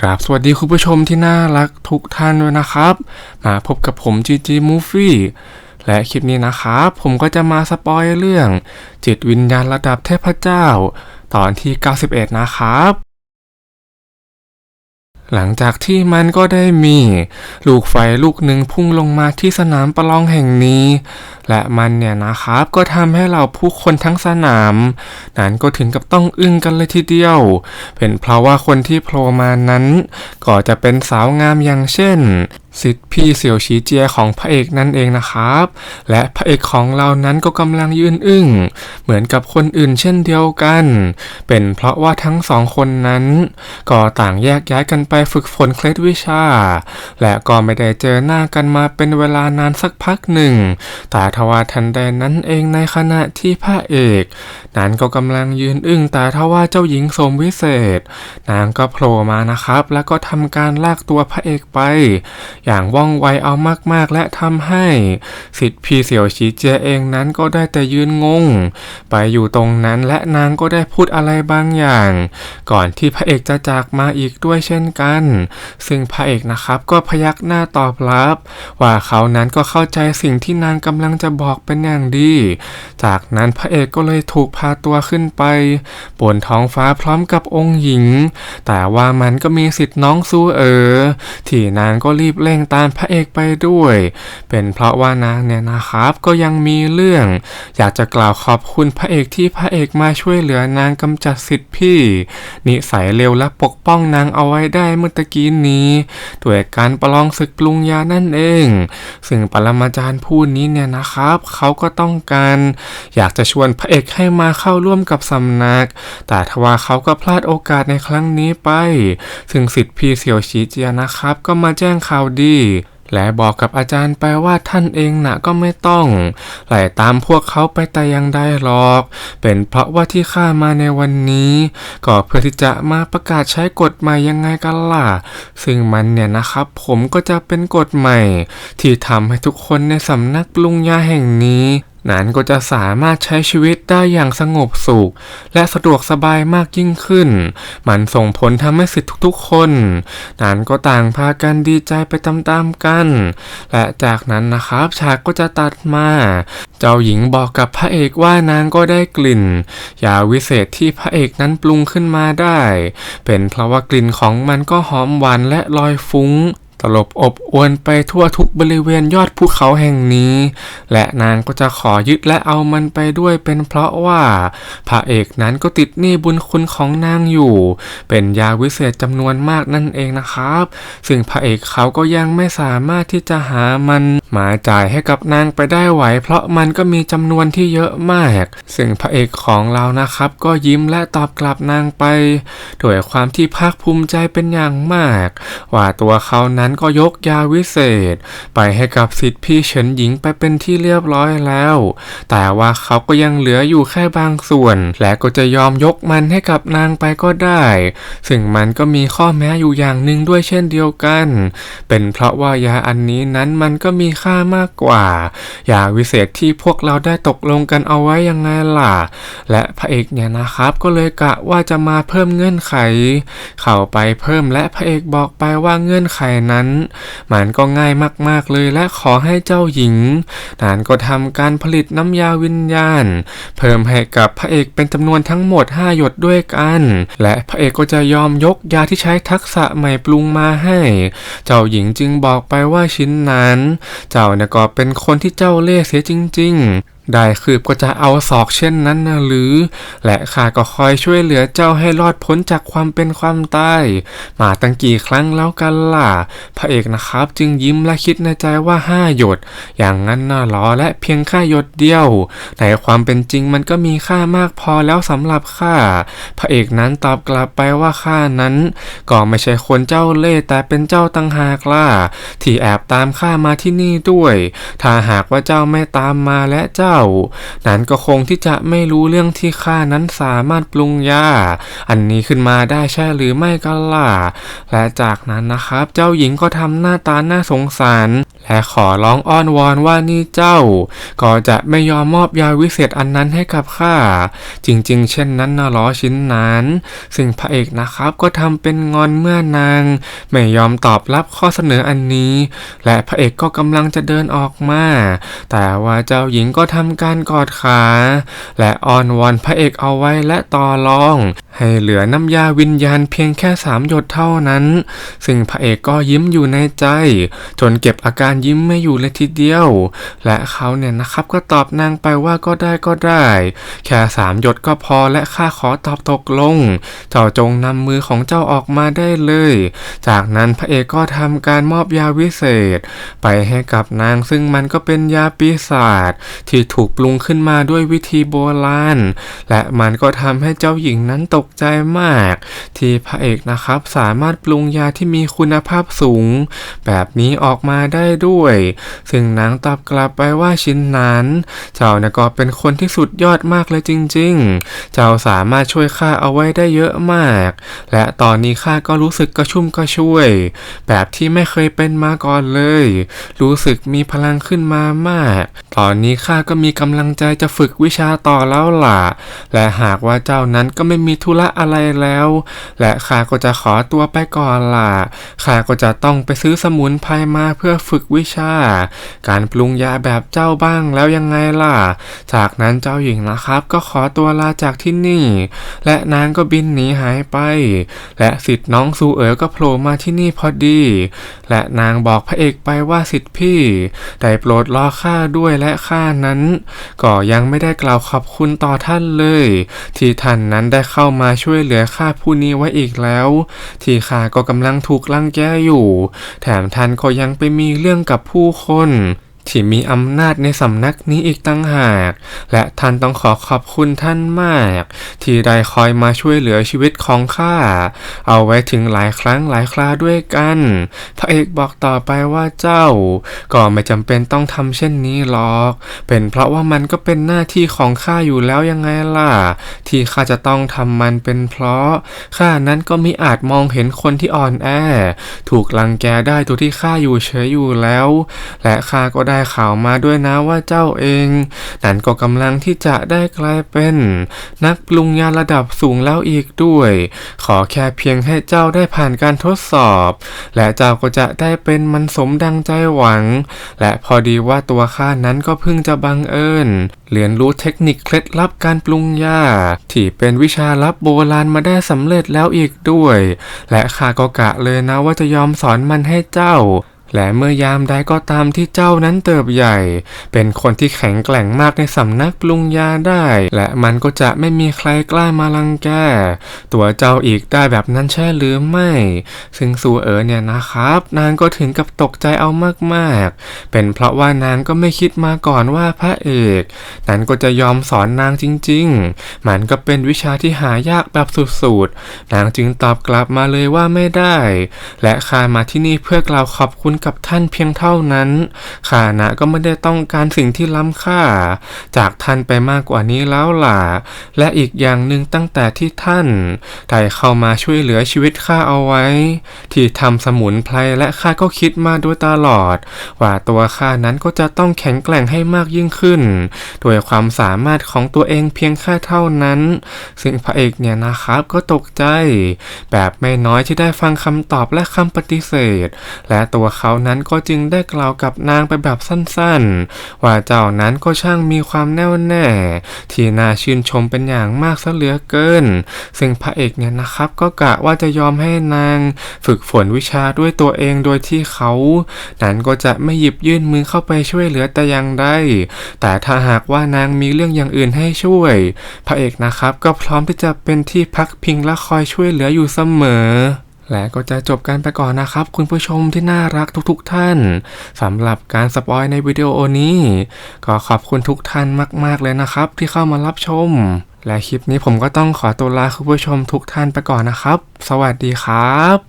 กราบสวัสดีคุณผู้ชมที่น่ารักทุกท่านด้วยนะครับ มาพบกับผม GG Movie และคลิปนี้นะครับผมก็จะมาสปอยเรื่อง จิตวิญญาณระดับเทพเจ้า ตอนที่ 91 นะครับ หลังจากที่มันก็ได้มี ลูกไฟลูกหนึ่งพุ่งลงมาที่สนามประลองแห่งนี้ และมันเนี่ยนะครับก็ทำให้เราผู้คนทั้งสนาม นั้นก็ถึงกับต้องอึ้งกันเลยทีเดียว เป็นเพราะว่าคนที่โผล่มานั้น ก็จะเป็นสาวงามอย่างเช่น สิทธิ์พี่เสี่ยวชีเจียของพระเอกนั่นเองนะครับ และพระเอกของเรานั้นก็กำลังยืนอึ้งเหมือนกับคนอื่นเช่นเดียวกัน เป็นเพราะว่าทั้งสองคนนั้น ก็ต่างแยกย้ายกันไปฝึกฝนเคล็ดวิชา และก็ไม่ได้เจอหน้ากันมาเป็นเวลานานสักพักหนึ่ง แต่ทว่าทันใดนั้นเองในขณะที่พระเอก นั้นก็กำลังยืนอึ้งแต่ทว่าเจ้าหญิงสมวิเศษ นางก็โผล่มานะครับ แล้วก็ทำการลากตัวพระเอกไปอย่างว่องไวเอามากๆ และทำให้สิทธิ์พีเสี่ยวชีเจียเองนั้นก็ได้แต่ยืนงง ไปอยู่ตรงนั้นและนางก็ได้พูดอะไรบางอย่าง ก่อนที่พระเอกจะจากมาอีกด้วยเช่นกัน ซึ่งพระเอกนะครับก็พยักหน้าตอบรับ ว่าเขานั้นก็เข้าใจสิ่งที่นางกำลังจะบอกเป็นอย่างดี จากนั้นพระเอกก็เลยถูกพาตัวขึ้นไปบนท้องฟ้าพร้อมกับองค์หญิง แต่ว่ามันก็มีสิทธิ์น้องสู้เออที่นางก็รีบเร่งตามพระเอกไปด้วย เป็นเพราะว่านางเนี่ยนะครับก็ยังมีเรื่อง อยากจะกล่าวขอบคุณพระเอกที่พระเอกมาช่วยเหลือนางกำจัดสิทธิ์พี่ นิสัยเร็วและปกป้องนางเอาไว้ได้เมื่อตะกี้นี้ด้วยการประลองศึกกรุงยานั่นเอง ซึ่งปรมาจารย์ผู้นี้เนี่ยนะครับ เขาก็ต้องการ อยากจะชวนพระเอกให้มาเข้าร่วมกับสำนัก แต่ทว่าเขาก็พลาดโอกาสในครั้งนี้ไป ซึ่งสิทธิ์พี่เสี่ยวชีเจียนะครับ ก็มาแจ้งข่าวดีและบอกกับอาจารย์ไปว่าท่านเองนะก็ไม่ต้องไล่ตามพวกเขาไปแต่ยังได้หรอก เป็นเพราะว่าที่ข้ามาในวันนี้ ก็เพื่อที่จะมาประกาศใช้กฎใหม่ยังไงกันล่ะ ซึ่งมันเนี่ยนะครับ ผมก็จะเป็นกฎใหม่ ที่ทำให้ทุกคนในสำนักลุงยาแห่งนี้ นั้นก็จะสามารถใช้ชีวิตได้อย่างสงบสุข และสะดวกสบายมากยิ่งขึ้น มันส่งผลทำให้สิทธิทุกๆ คน นั้นก็ต่างพากันดีใจไปตามๆกัน และจากนั้นนะครับฉากก็จะตัดมา เจ้าหญิงบอกกับพระเอกว่านางก็ได้กลิ่นยาวิเศษที่พระเอกนั้นปรุงขึ้นมาได้ เป็นเพราะว่ากลิ่นของมันก็หอมหวานและลอยฟุ้ง ตลบอบอวนไปทั่วทุกบริเวณยอดภูเขาแห่งนี้ และนางก็จะขอยึดและเอามันไปด้วยเป็นเพราะว่า พระเอกนั้นก็ติดหนี้บุญคุณของนางอยู่ เป็นยาวิเศษจำนวนมากนั่นเองนะครับ ซึ่งพระเอกเขาก็ยังไม่สามารถที่จะหามันมาจ่ายให้กับนางไปได้ไหว เพราะมันก็มีจำนวนที่เยอะมาก ซึ่งพระเอกของเรานะครับ ก็ยิ้มและตอบกลับนางไปด้วยความที่ภาคภูมิใจเป็นอย่างมาก ว่าตัวเขานั้นก็ยกยาวิเศษ ไปให้กับสิทธิพี่เฉินหญิงไปเป็นที่เรียบร้อยแล้ว แต่ว่าเขาก็ยังเหลืออยู่แค่บางส่วน และก็จะยอมยกมันให้กับนางไปก็ได้ ซึ่งมันก็มีข้อแม้อยู่อย่างหนึ่งด้วยเช่นเดียวกัน เป็นเพราะว่ายาอันนี้นั้นมันก็มีค่ามากกว่า ยาวิเศษที่พวกเราได้ตกลงกันเอาไว้ยังไงล่ะ และพระเอกเนี่ยนะครับก็เลยกะว่าจะมาเพิ่มเงื่อนไข เข้าไปเพิ่มและพระเอกบอกไปว่าเงื่อนไขนั้นมันก็ง่ายมากๆเลยและขอให้เจ้าหญิงนั้นก็ทำการผลิตน้ำยาวิญญาณ เพิ่มให้กับพระเอกเป็นจำนวนทั้งหมด 5 หยดด้วยกัน และพระเอกก็จะยอมยกยาที่ใช้ทักษะใหม่ปรุงมาให้ เจ้าหญิงจึงบอกไปว่าชิ้นนั้น เจ้าเนี่ยก็เป็นคนที่เจ้าเล่ห์เสียจริง ๆ ได้คืบก็จะเอาศอกเช่นนั้นนะหรือ และข้าก็คอยช่วยเหลือเจ้าให้รอดพ้นจากความเป็นความตาย มาตั้งกี่ครั้งแล้วกันล่ะ พระเอกนะครับจึงยิ้มและคิดในใจว่าห้าหยด อย่างนั้นน่ารอและเพียงแค่หยดเดียวในความเป็นจริงมันก็มีค่ามากพอแล้วสำหรับข้า พระเอกนั้นตอบกลับไปว่าข้านั้น ก็ไม่ใช่คนเจ้าเล่แต่เป็นเจ้าตังหากล่ะที่แอบตามข้ามาที่นี่ด้วย ถ้าหากว่าเจ้าไม่ตามมาและเจ้านั้นก็คงที่จะไม่รู้เรื่องที่ข้านั้นสามารถปรุงยา อันนี้ขึ้นมาได้ใช่หรือไม่ก็ล่ะ และจากนั้นนะครับ เจ้าหญิงก็ทำหน้าตาน่าสงสาร และขอร้องอ้อนวอนว่านี่เจ้า ก็จะไม่ยอมมอบยาวิเศษอันนั้นให้กับข้า จริงๆ เช่นนั้นนะหรอชิ้นนั้น ซึ่งพระเอกนะครับก็ทำเป็นงอนเมื่อนาง ไม่ยอมตอบรับข้อเสนออันนี้ และพระเอกก็กำลังจะเดินออกมา แต่ว่าเจ้าหญิงก็ทำการกอดขา และอ้อนวอนพระเอกเอาไว้และต่อรอง ให้เหลือน้ำยาวิญญาณเพียงแค่สามหยดเท่านั้น ซึ่งพระเอกก็ยิ้มอยู่ในใจ จนเก็บอาการยิ้มไม่อยู่เลยทีเดียว และเขาเนี่ยนะครับก็ตอบนางไปว่าก็ได้ก็ได้ แค่สามหยดก็พอและข้าขอตอบตกลง เจ้าจงนำมือของเจ้าออกมาได้เลย จากนั้นพระเอกก็ทำการมอบยาวิเศษ ไปให้กับนางซึ่งมันก็เป็นยาปีศาจที่ถูกปรุงขึ้นมาด้วยวิธีโบราณ และมันก็ทำให้เจ้าหญิงนั้นตกใจมาก ที่พระเอกนะครับสามารถปรุงยาที่มีคุณภาพสูง แบบนี้ออกมาได้ด้วยซึ่งนางตอบกลับไปว่าชิ้นนั้น เจ้านี่ยก็เป็นคนที่สุดยอดมากเลยจริง ๆ เจ้าสามารถช่วยข้าเอาไว้ได้เยอะมาก และตอนนี้ข้าก็รู้สึกกระชุ่มกระชวย แบบที่ไม่เคยเป็นมาก่อนเลย รู้สึกมีพลังขึ้นมามาก ตอนนี้ข้าก็มีกำลังใจจะฝึกวิชาต่อแล้วล่ะ และหากว่าเจ้านั้นก็ไม่มีธุระอะไรแล้ว และข้าก็จะขอตัวไปก่อนล่ะ ข้าก็จะต้องไปซื้อสมุนไพรมาเพื่อฝึกวิชา การปรุงยาแบบเจ้าบ้างแล้วยังไงล่ะ จากนั้นเจ้าหญิงนะครับ ก็ขอตัวลาจากที่นี่ และนางก็บินหนีหายไป และสิทธิ์น้องซูเอ๋อก็โผล่มาที่นี่พอดี และนางบอกพระเอกไปว่าสิทธิ์พี่ได้โปรดรอข้าด้วยและข้านั้น ก็ยังไม่ได้กล่าวขอบคุณต่อท่านเลย ที่ท่านนั้นได้เข้ามาช่วยเหลือข้าผู้นี้ไว้อีกแล้ว ที่ข้าก็กำลังถูกลังแกอยู่ แถมท่านก็ยังไปมีเรื่องกับผู้คน ที่มีอำนาจในสำนักนี้อีกตั้งหาก และท่านต้องขอขอบคุณท่านมาก ที่ได้คอยมาช่วยเหลือชีวิตของข้า เอาไว้ถึงหลายครั้งหลายคราด้วยกัน พระเอกบอกต่อไปว่าเจ้า ก็ไม่จำเป็นต้องทำเช่นนี้หรอก เป็นเพราะว่ามันก็เป็นหน้าที่ของข้าอยู่แล้วยังไงล่ะ ที่ข้าจะต้องทำมันเป็นเพราะข้านั้นก็มิอาจมองเห็นคนที่อ่อนแอ ถูกลังแกได้ตัวที่ข้าอยู่เฉยอยู่แล้ว และข้าก็ได้ข่าวมาด้วยนะว่าเจ้าเอง นั่นก็กำลังที่จะได้กลายเป็น นักปรุงยาระดับสูงแล้วอีกด้วย ขอแค่เพียงให้เจ้าได้ผ่านการทดสอบ และเจ้าก็จะได้เป็นมันสมดังใจหวัง และพอดีว่าตัวข้านั้นก็เพิ่งจะบังเอิญเรียนรู้เทคนิคเคล็ดลับการปรุงยาที่เป็นวิชาลับโบราณมาได้สำเร็จแล้วอีกด้วย และข้าก็กะเลยนะว่าจะยอมสอนมันให้เจ้า และเมื่อยามใดก็ตามที่เจ้านั้นเติบใหญ่ เป็นคนที่แข็งแกร่งมากในสำนักปรุงยาได้ และมันก็จะไม่มีใครกล้ามาลังแก ตัวเจ้าอีกได้แบบนั้นใช่หรือไม่ ซึ่งซูเอ๋อเนี่ยนะครับ นางก็ถึงกับตกใจเอามากๆ เป็นเพราะว่านางก็ไม่คิดมาก่อนว่าพระเอก นั้นก็จะยอมสอนนางจริง ๆ มันก็เป็นวิชาที่หายากแบบสุดๆ นางจึงตอบกลับมาเลยว่าไม่ได้ และข้ามาที่นี่เพื่อกล่าวขอบคุณกับท่านเพียงเท่านั้นข้านะก็ไม่ได้ต้องการสิ่งที่ล้ำค่า จากท่านไปมากกว่านี้แล้วล่ะ และอีกอย่างหนึ่งตั้งแต่ที่ท่านได้เข้ามาช่วยเหลือชีวิตข้าเอาไว้ ที่ทำสมุนไพรและข้าก็คิดมาโดยตลอด ว่าตัวข้านั้นก็จะต้องแข็งแกร่งให้มากยิ่งขึ้น โดยความสามารถของตัวเองเพียงแค่เท่านั้น ซึ่งพระเอกเนี่ยนะครับก็ตกใจ แบบไม่น้อยที่ได้ฟังคำตอบและคำปฏิเสธ และตัวข้าเขานั้นก็จึงได้กล่าวกับนางไปแบบสั้นๆ ว่าเจ้านั้นก็ช่างมีความแน่วแน่ ที่น่าชื่นชมเป็นอย่างมากซะเหลือเกิน ซึ่งพระเอกเนี่ยนะครับก็กะว่าจะยอมให้นางฝึกฝนวิชาด้วยตัวเองโดยที่เขา นั้นก็จะไม่หยิบยื่นมือเข้าไปช่วยเหลือแต่อย่างใดแต่ถ้าหากว่านางมีเรื่องอย่างอื่นให้ช่วย พระเอกนะครับก็พร้อมที่จะเป็นที่พักพิงและคอยช่วยเหลืออยู่เสมอ และก็จะจบกันไปก่อนนะครับ คุณผู้ชมที่น่ารักทุกๆท่านสำหรับการสปอยในวิดีโอนี้ ก็ขอบคุณทุกท่านมาก ๆ เลยนะครับ ที่เข้ามารับชม และคลิปนี้ผมก็ต้องขอตัวลาคุณผู้ชมทุกท่านไปก่อนนะครับ สวัสดีครับ